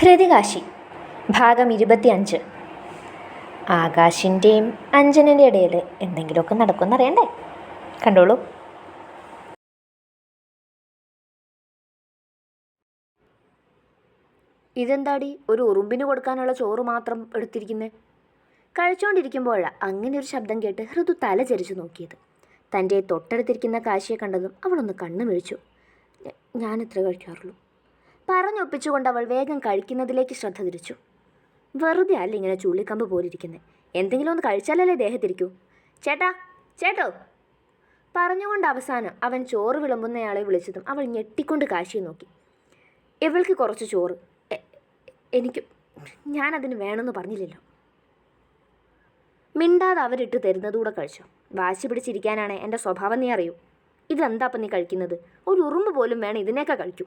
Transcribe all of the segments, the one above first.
ഹൃതികാശി. ഭാഗം ഇരുപത്തിയഞ്ച്. ആകാശിന്റെയും അഞ്ജനന്റെ ഇടയിൽ എന്തെങ്കിലുമൊക്കെ നടക്കുമെന്നറിയണ്ടേ? കണ്ടോളൂ. ഇതെന്താടി? ഒരു ഉറുമ്പിന് കൊടുക്കാനുള്ള ചോറ് മാത്രം എടുത്തിരിക്കുന്നേ? കഴിച്ചുകൊണ്ടിരിക്കുമ്പോഴാണ് അങ്ങനെ ഒരു ശബ്ദം കേട്ട് ഹൃദു തല ചരിച്ചു നോക്കിയത്. തന്റെ തൊട്ടടുത്തിരിക്കുന്ന കാശിയെ കണ്ടതും അവളൊന്ന് കണ്ണു മിഴിച്ചു ഞാൻ എത്ര കഴിക്കാറുള്ളൂ. പറഞ്ഞൊപ്പിച്ചുകൊണ്ട് അവൾ വേഗം കഴിക്കുന്നതിലേക്ക് ശ്രദ്ധ തിരിച്ചു. വെറുതെ അല്ല ഇങ്ങനെ ചുള്ളിക്കമ്പ് പോലിരിക്കുന്നത് എന്തെങ്കിലും ഒന്ന് കഴിച്ചാലല്ലേ ദേഹത്തിരിക്കൂ. ചേട്ടാ ചേട്ടോ. പറഞ്ഞുകൊണ്ട് അവസാനം അവൻ ചോറ് വിളമ്പുന്നയാളെ വിളിച്ചതും അവൾ ഞെട്ടിക്കൊണ്ട് കാശിയെ നോക്കി. ഇവൾക്ക് കുറച്ച് ചോറ്. എനിക്ക് ഞാനതിന് വേണമെന്ന് പറഞ്ഞില്ലല്ലോ. മിണ്ടാതെ അവരിട്ട് തരുന്നതുകൂടെ കഴിച്ചു. വാശി പിടിച്ചിരിക്കാനാണ് എന്റെ സ്വഭാവം നീ അറിയൂ. ഇതെന്താ അപ്പം നീ കഴിക്കുന്നത്? ഒരു ഉറുമ്പ് പോലും വേണം ഇതിനേക്കാ കഴിക്കൂ.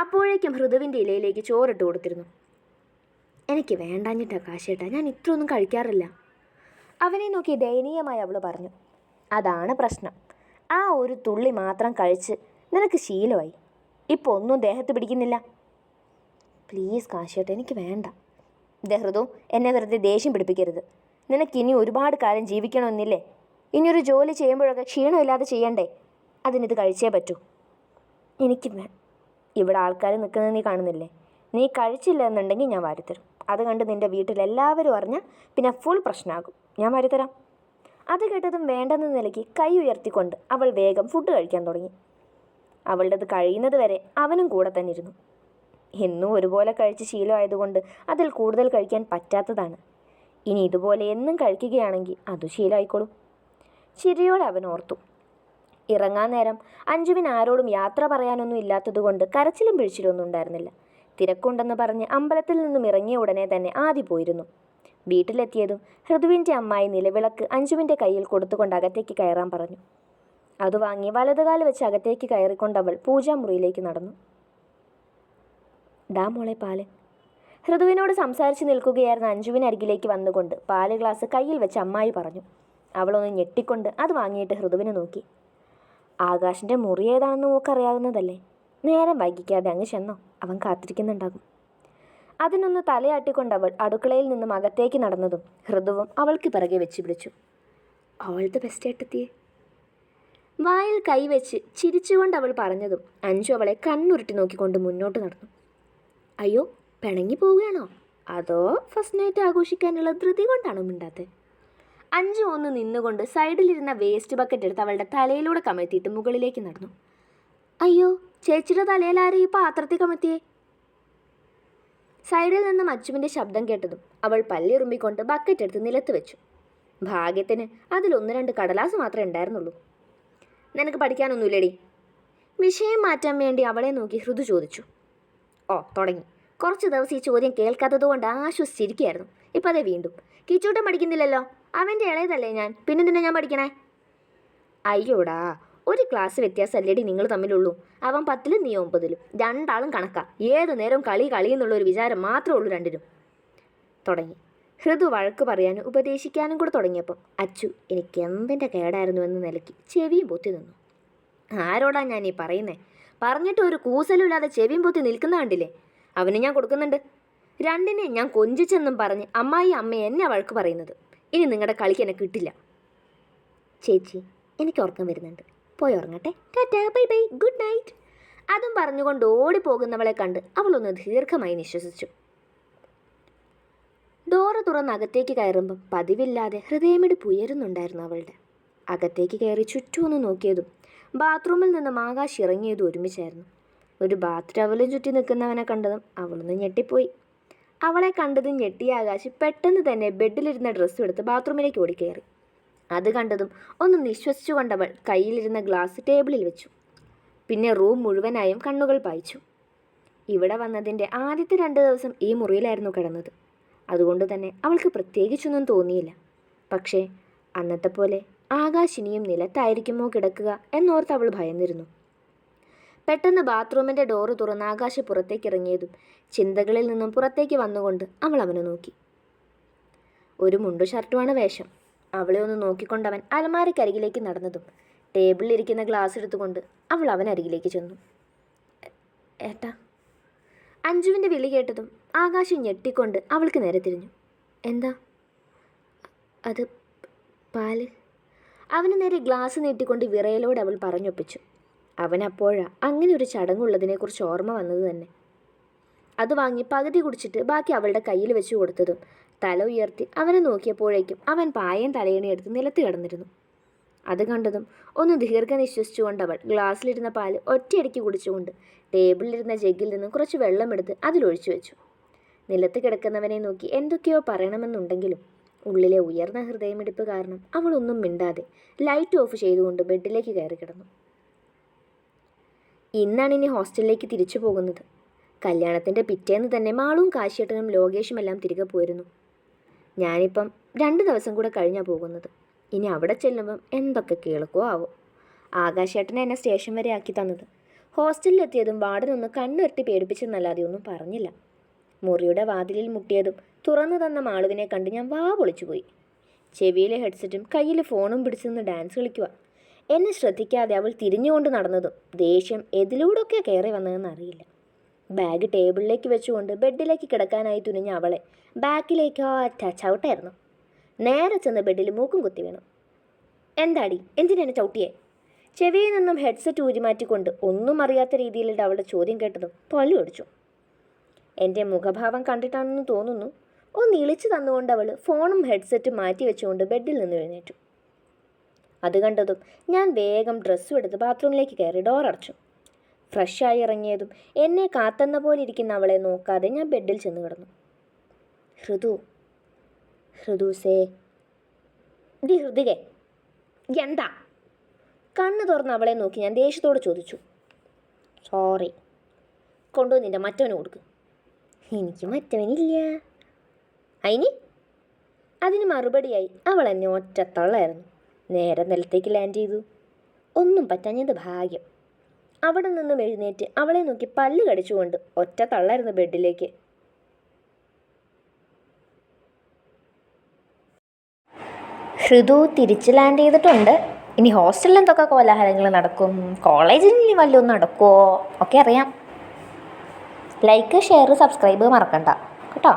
അപ്പോഴേക്കും ഹൃദുവിന്റെ ഇലയിലേക്ക് ചോറിട്ട് കൊടുത്തിരുന്നു. എനിക്ക് വേണ്ടാഞ്ഞിട്ടാ കാശേട്ടാ ഞാൻ ഇത്രയൊന്നും കഴിക്കാറില്ല. അവനെ നോക്കി ദയനീയമായി അവൾ പറഞ്ഞു അതാണ് പ്രശ്നം. ആ ഒരു തുള്ളി മാത്രം കഴിച്ച് നിനക്ക് ശീലമായി. ഇപ്പോൾ ഒന്നും ദേഹത്ത് പിടിക്കുന്നില്ല. പ്ലീസ് കാശേട്ട എനിക്ക് വേണ്ട. ദഹൃദവും എന്നെ വെറുതെ ദേഷ്യം പിടിപ്പിക്കരുത്. നിനക്കിനി ഒരുപാട് കാലം ജീവിക്കണമെന്നില്ലേ? ഇനിയൊരു ജോലി ചെയ്യുമ്പോഴൊക്കെ ക്ഷീണമില്ലാതെ ചെയ്യണ്ടേ? അതിനിത് കഴിച്ചേ പറ്റൂ. എനിക്ക് ഇവിടെ ആൾക്കാർ നിൽക്കുന്നത് നീ കാണുന്നില്ലേ? നീ കഴിച്ചില്ല എന്നുണ്ടെങ്കിൽ ഞാൻ വാരിത്തരും. അത് കണ്ട് നിന്റെ വീട്ടിലെല്ലാവരും അറിഞ്ഞാൽ പിന്നെ ഫുൾ പ്രശ്നമാകും ഞാൻ വാരിത്തരാം. അത് കേട്ടതും വേണ്ടെന്ന നിലയ്ക്ക് കൈ ഉയർത്തിക്കൊണ്ട് അവൾ വേഗം ഫുഡ് കഴിക്കാൻ തുടങ്ങി. അവളുടേത് കഴിയുന്നത് വരെ അവനും കൂടെ തന്നെ ഇരുന്നു. എന്നും ഒരുപോലെ കഴിച്ച് ശീലമായതുകൊണ്ട് അതിൽ കൂടുതൽ കഴിക്കാൻ പറ്റാത്തതാണ്. ഇനി ഇതുപോലെ എന്നും കഴിക്കുകയാണെങ്കിൽ അത് ശീലമായിക്കോളും. ചിരിയോടെ അവൻ ഓർത്തു. ഇറങ്ങാൻ നേരം അഞ്ജുവിന് ആരോടും യാത്ര പറയാനൊന്നും ഇല്ലാത്തതുകൊണ്ട് കരച്ചിലും പിഴിച്ചിലും ഒന്നും ഉണ്ടായിരുന്നില്ല. തിരക്കുണ്ടെന്ന് പറഞ്ഞ് അമ്പലത്തിൽ നിന്നും ഇറങ്ങിയ ഉടനെ തന്നെ ആദ്യ പോയിരുന്നു. വീട്ടിലെത്തിയതും ഹൃദുവിന്റെ അമ്മായി നിലവിളക്ക് അഞ്ജുവിന്റെ കയ്യിൽ കൊടുത്തുകൊണ്ട് അകത്തേക്ക് കയറാൻ പറഞ്ഞു. അത് വാങ്ങി വലതുകാൽ വെച്ച് അകത്തേക്ക് കയറിക്കൊണ്ടവൾ പൂജാമുറിയിലേക്ക് നടന്നു. ഡാ മോളെ പാൽ. ഹൃദുവിനോട് സംസാരിച്ച് നിൽക്കുകയായിരുന്ന അഞ്ജുവിനരികിലേക്ക് വന്നുകൊണ്ട് പാൽ ഗ്ലാസ് കയ്യിൽ വെച്ച് അമ്മായി പറഞ്ഞു. അവളൊന്ന് ഞെട്ടിക്കൊണ്ട് അത് വാങ്ങിയിട്ട് ഹൃദുവിനെ നോക്കി. ആകാശിന്റെ മുറി ഏതാണെന്ന് നോക്കറിയാവുന്നതല്ലേ നേരം വൈകിക്കാതെ അങ്ങ് ചെന്നോ. അവൻ കാത്തിരിക്കുന്നുണ്ടാകും. അതിനൊന്ന് തലയാട്ടിക്കൊണ്ട് അവൾ അടുക്കളയിൽ നിന്നും അകത്തേക്ക് നടന്നതും ഹൃദവും അവൾക്ക് പിറകെ വെച്ച് പിടിച്ചു. അവളുടെ ബെസ്റ്റ് ഏട്ടെത്തിയേ. വായിൽ കൈവച്ച് ചിരിച്ചുകൊണ്ട് അവൾ പറഞ്ഞതും അഞ്ചു അവളെ കണ്ണുരുട്ടി നോക്കിക്കൊണ്ട് മുന്നോട്ട് നടന്നു. അയ്യോ പിണങ്ങി പോവുകയാണോ? അതോ ഫസ്റ്റ് നൈറ്റ് ആഘോഷിക്കാനുള്ള ധൃതി കൊണ്ടാണോ മിണ്ടാത്തത് അഞ്ചു ഒന്ന് നിന്നുകൊണ്ട് സൈഡിലിരുന്ന വേസ്റ്റ് ബക്കറ്റ് എടുത്ത് അവളുടെ തലയിലൂടെ കമഴ്ത്തിയിട്ട് മുകളിലേക്ക് നടന്നു. അയ്യോ ചേച്ചിയുടെ തലയിലാരെ ഈ പാത്രത്തിൽ കമഴ്ത്തിയേ? സൈഡിൽ നിന്ന് അച്ചുവിന്റെ ശബ്ദം കേട്ടതും അവൾ പല്ലിറുമ്പിക്കൊണ്ട് ബക്കറ്റ് എടുത്ത് നിലത്ത് വെച്ചു. ഭാഗ്യത്തിന് അതിലൊന്ന് രണ്ട് കടലാസ് മാത്രമേ ഉണ്ടായിരുന്നുള്ളൂ. നിനക്ക് പഠിക്കാനൊന്നുമില്ലടി? വിഷയം മാറ്റാൻ വേണ്ടി അവളെ നോക്കി ഹൃദു ചോദിച്ചു. ഓ തുടങ്ങി. കുറച്ച് ദിവസം ഈ ചോദ്യം കേൾക്കാത്തത് കൊണ്ട് ആശ്വസിച്ചിരിക്കുകയായിരുന്നു. ഇപ്പം അതേ വീണ്ടും. കിച്ചൂട്ടൻ പഠിക്കുന്നില്ലല്ലോ? അവന്റെ ഇളയതല്ലേ ഞാൻ? പിന്നെ തന്നെ ഞാൻ പഠിക്കണേ? അയ്യോടാ ഒരു ക്ലാസ് വ്യത്യാസമല്ലേടി നിങ്ങൾ തമ്മിലുള്ളൂ. അവൻ പത്തിലും നീ ഒമ്പതിലും. രണ്ടാളും കണക്കാ. ഏത് നേരം കളി കളി എന്നുള്ള ഒരു വിചാരം മാത്രമേ ഉള്ളൂ രണ്ടിനും. തുടങ്ങി. ഹൃദു വഴക്ക് പറയാനും ഉപദേശിക്കാനും കൂടെ തുടങ്ങിയപ്പം അച്ചു എനിക്ക് എന്തിന്റെ കേടായിരുന്നു എന്ന് നിലയ്ക്ക് ചെവിയും പൊത്തി നിന്നു. ആരോടാ ഞാൻ ഈ പറയുന്നേ? പറഞ്ഞിട്ട് ഒരു കൂസലുമില്ലാതെ ചെവിയും പൊത്തി നിൽക്കുന്ന കണ്ടില്ലേ? അവന് ഞാൻ കൊടുക്കുന്നുണ്ട്. രണ്ടിനെ ഞാൻ കൊഞ്ചിച്ചെന്നും പറഞ്ഞ് അമ്മായി അമ്മ എന്നെ വഴക്ക് പറയുന്നത്. ഇനി നിങ്ങളുടെ കളിക്ക് എന്നെ കിട്ടില്ല. ചേച്ചി എനിക്ക് ഉറക്കം വരുന്നുണ്ട്. പോയി ഉറങ്ങട്ടെ. Tata bye bye. Good night. അതും പറഞ്ഞുകൊണ്ട് ഓടിപ്പോകുന്നവളെ കണ്ട് അവളൊന്ന് ദീർഘമായി നിശ്വസിച്ചു. ഡോറ തുറന്ന് അകത്തേക്ക് കയറുമ്പം പതിവില്ലാതെ ഹൃദയമിടിപ്പ് ഉയരുന്നുണ്ടായിരുന്നു അവളുടെ. അകത്തേക്ക് കയറി ചുറ്റുമൊന്ന് നോക്കിയതും ബാത്റൂമിൽ നിന്നും ആകാശ് ഇറങ്ങിയതും ഒരുമിച്ചായിരുന്നു. ഒരു ബാത്ത് ടവലും ചുറ്റി നിൽക്കുന്നവനെ കണ്ടതും അവളൊന്ന് ഞെട്ടിപ്പോയി. അവളെ കണ്ടതും ഞെട്ടിയ ആകാശ് പെട്ടെന്ന് തന്നെ ബെഡിലിരുന്ന ഡ്രസ്സ് എടുത്ത് ബാത്റൂമിലേക്ക് ഓടിക്കയറി. അത് കണ്ടതും ഒന്ന് നിശ്വസിച്ചു കൊണ്ടവൾ കയ്യിലിരുന്ന ഗ്ലാസ് ടേബിളിൽ വെച്ചു. പിന്നെ റൂം മുഴുവനായും കണ്ണുകൾ പായിച്ചു. ഇവിടെ വന്നതിന്റെ ആദ്യത്തെ രണ്ട് ദിവസം ഈ മുറിയിലായിരുന്നു കിടന്നത്. അതുകൊണ്ട് തന്നെ അവൾക്ക് പ്രത്യേകിച്ചൊന്നും തോന്നിയില്ല. പക്ഷേ അന്നത്തെ പോലെ ആകാശിനിയും നിലത്തായിരിക്കുമോ കിടക്കുക എന്നോർത്ത് അവൾ ഭയന്നിരുന്നു. പെട്ടെന്ന് ബാത്റൂമിന്റെ ഡോറ് തുറന്ന് ആകാശ് പുറത്തേക്ക് ഇറങ്ങിയതും ചിന്തകളിൽ നിന്നും പുറത്തേക്ക് വന്നുകൊണ്ട് അവൾ അവനെ നോക്കി. ഒരു മുണ്ടു ഷർട്ടുമാണ് വേഷം. അവളെ ഒന്ന് നോക്കിക്കൊണ്ട് നോക്കിക്കൊണ്ടവൻ അലമാരക്കരികിലേക്ക് നടന്നതും ടേബിളിലിരിക്കുന്ന ഗ്ലാസ് എടുത്തുകൊണ്ട് അവൾ അവനരികിലേക്ക് ചെന്നു. "എ- ഏട്ടാ അഞ്ജുവിന്റെ വിളി കേട്ടതും ആകാശം ഞെട്ടിക്കൊണ്ട് അവൾക്ക് നേരെ തിരിഞ്ഞു. എന്താ? അത് പാൽ? അവന് നേരെ ഗ്ലാസ് നീട്ടിക്കൊണ്ട് വിറയലോടെ അവൾ പറഞ്ഞൊപ്പിച്ചു. അവനപ്പോഴാ അങ്ങനെ ഒരു ചടങ്ങുള്ളതിനെക്കുറിച്ച് ഓർമ്മ വന്നത് തന്നെ. അത് വാങ്ങി പകുതി കുടിച്ചിട്ട് ബാക്കി അവളുടെ കയ്യിൽ വെച്ച് കൊടുത്തതും തല ഉയർത്തി അവനെ നോക്കിയപ്പോഴേക്കും അവൻ പായം തലയണി എടുത്ത് നിലത്ത് കിടന്നിരുന്നു. അത് കണ്ടതും ഒന്ന് ദീർഘ നിശ്വസിച്ചുകൊണ്ട് അവൾ ഗ്ലാസ്സിലിരുന്ന പാൽ ഒറ്റയടിക്ക് കുടിച്ചുകൊണ്ട് ടേബിളിലിരുന്ന ജഗ്ഗിൽ നിന്ന് കുറച്ച് വെള്ളമെടുത്ത് അതിലൊഴിച്ചു വെച്ചു. നിലത്ത് കിടക്കുന്നവനെ നോക്കി എന്തൊക്കെയോ പറയണമെന്നുണ്ടെങ്കിലും ഉള്ളിലെ ഉയർന്ന ഹൃദയമിടിപ്പ് കാരണം അവളൊന്നും മിണ്ടാതെ ലൈറ്റ് ഓഫ് ചെയ്തുകൊണ്ട് ബെഡിലേക്ക് കയറി കിടന്നു. ഇന്നാണ് ഇനി ഹോസ്റ്റലിലേക്ക് തിരിച്ചു പോകുന്നത്. കല്യാണത്തിന്റെ പിറ്റേന്ന് തന്നെ മാളും കാശിയേട്ടനും ലോകേഷും എല്ലാം തിരികെ പോയിരുന്നു ഞാനിപ്പം രണ്ട് ദിവസം കൂടെ കഴിഞ്ഞാണ് പോകുന്നത്. ഇനി അവിടെ ചെല്ലുമ്പം എന്തൊക്കെ കേൾക്കുവോ ആവോ. ആകാശേട്ടനെ എന്നെ സ്റ്റേഷൻ വരെ ആക്കി തന്നത്. ഹോസ്റ്റലിലെത്തിയതും വാർഡനൊന്ന് കണ്ണുരുട്ടി പേടിപ്പിച്ചെന്നല്ലാതെ ഒന്നും പറഞ്ഞില്ല. മുറിയുടെ വാതിലിൽ മുട്ടിയതും തുറന്നു തന്ന മാളുവിനെ കണ്ട് ഞാൻ വാ പൊളിച്ചുപോയി. ചെവിയിലെ ഹെഡ്സെറ്റും കയ്യിൽ ഫോണും പിടിച്ചു നിന്ന് ഡാൻസ് കളിക്കുക എന്നെ ശ്രദ്ധിക്കാതെ അവൾ തിരിഞ്ഞുകൊണ്ട് നടന്നതും ദേഷ്യം എതിലൂടെയൊക്കെ കയറി വന്നതെന്ന് അറിയില്ല. ബാഗ് ടേബിളിലേക്ക് വെച്ചുകൊണ്ട് ബെഡിലേക്ക് കിടക്കാനായി തുനിഞ്ഞ അവളെ ബാക്കിലേക്ക് ഒറ്റ ചവിട്ടായിരുന്നു നേരെ ചെന്ന് ബെഡിൽ മൂക്കും കുത്തി വീണു. എന്താടി? എന്തിനാണ് ചവിട്ടിയെ? ചെവിയിൽ നിന്നും ഹെഡ്സെറ്റ് ഊരിമാറ്റിക്കൊണ്ട് ഒന്നും അറിയാത്ത രീതിയിലുള്ള അവളുടെ ചോദ്യം കേട്ടതും പല്ലു ഒടിച്ചു എന്റെ മുഖഭാവം കണ്ടിട്ടാണെന്ന് തോന്നുന്നു. ഒന്ന് ഇളിച്ചു തന്നുകൊണ്ട് അവൾ ഫോണും ഹെഡ്സെറ്റും മാറ്റി വെച്ചുകൊണ്ട് ബെഡിൽ നിന്ന് എഴുന്നേറ്റു. അത് കണ്ടതും ഞാൻ വേഗം ഡ്രസ്സും എടുത്ത് ബാത്റൂമിലേക്ക് കയറി ഡോർ അടച്ചു. ഫ്രഷായി ഇറങ്ങിയതും എന്നെ കാത്തെന്ന പോലെ ഇരിക്കുന്ന അവളെ നോക്കാതെ ഞാൻ ബെഡിൽ ചെന്ന് കിടന്നു. ഹൃദു ഹൃദുസേ ദി ഹൃദികെ എന്താ? കണ്ണു തുറന്ന് അവളെ നോക്കി ഞാൻ ദേഷ്യത്തോട് ചോദിച്ചു. സോറി കൊണ്ടുവന്ന് നിന്റെ മറ്റവന് കൊടുക്ക്. എനിക്ക് മറ്റവനില്ല. അയിനി അതിന് മറുപടിയായി അവൾ എന്നെ ഒറ്റത്തള്ളായിരുന്നു. നേരെ നിലത്തേക്ക് ലാൻഡ് ചെയ്തു. ഒന്നും പറ്റാഞ്ഞത് ഭാഗ്യം. അവിടെ നിന്നും എഴുന്നേറ്റ് അവളെ നോക്കി പല്ല് കടിച്ചുകൊണ്ട് ഒറ്റ തള്ളായിരുന്നു ബെഡിലേക്ക്. ഹൃദു തിരിച്ച് ലാൻഡ് ചെയ്തിട്ടുണ്ട്. ഇനി ഹോസ്റ്റലിൽ എന്തൊക്കെ കോലാഹലങ്ങൾ നടക്കും? കോളേജിൽ ഇനി വല്ലതും നടക്കുമോ ഒക്കെ അറിയാം. ലൈക്ക് ഷെയർ സബ്സ്ക്രൈബ് മറക്കണ്ട. കേട്ടോ?